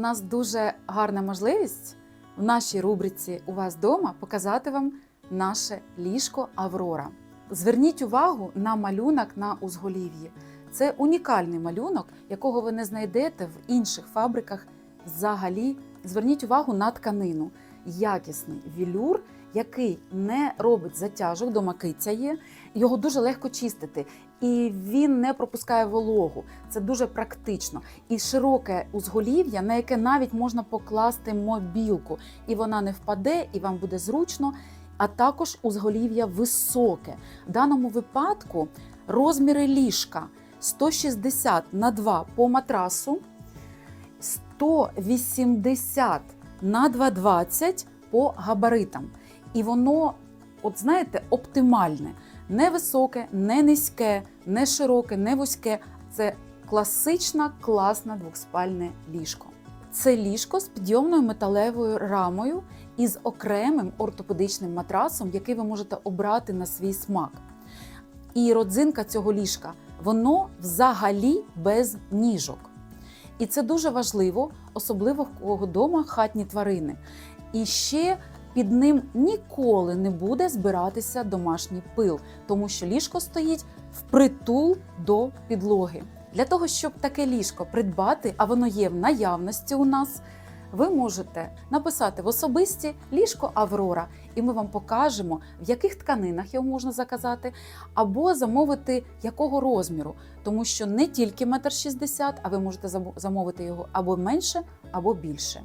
нас дуже гарна можливість в нашій рубриці У вас вдома показати вам наше ліжко Аврора. Зверніть увагу на малюнок на узголів'ї. Це унікальний малюнок, якого ви не знайдете в інших фабриках взагалі. Зверніть увагу на тканину. Якісний вілюр, який не робить затяжок, дома киця є, його дуже легко чистити, і він не пропускає вологу. Це дуже практично. І широке узголів'я, на яке навіть можна покласти мобілку, і вона не впаде, і вам буде зручно. А також узголів'я високе. В даному випадку розміри ліжка 160 на 2 по матрасу, 180 на 220 по габаритам. І воно, от знаєте, оптимальне. Не високе, не низьке, не широке, не вузьке. Це класична, класна двохспальне ліжко. Це ліжко з підйомною металевою рамою і з окремим ортопедичним матрасом, який ви можете обрати на свій смак. І родзинка цього ліжка воно взагалі без ніжок. І це дуже важливо, особливо в кого вдома хатні тварини. І ще під ним ніколи не буде збиратися домашній пил, тому що ліжко стоїть впритул до підлоги. Для того, щоб таке ліжко придбати, а воно є в наявності у нас, ви можете написати в особисті ліжко Аврора, і ми вам покажемо, в яких тканинах його можна заказати, або замовити якого розміру, тому що не тільки метр шістдесят, а ви можете замовити його або менше, або більше.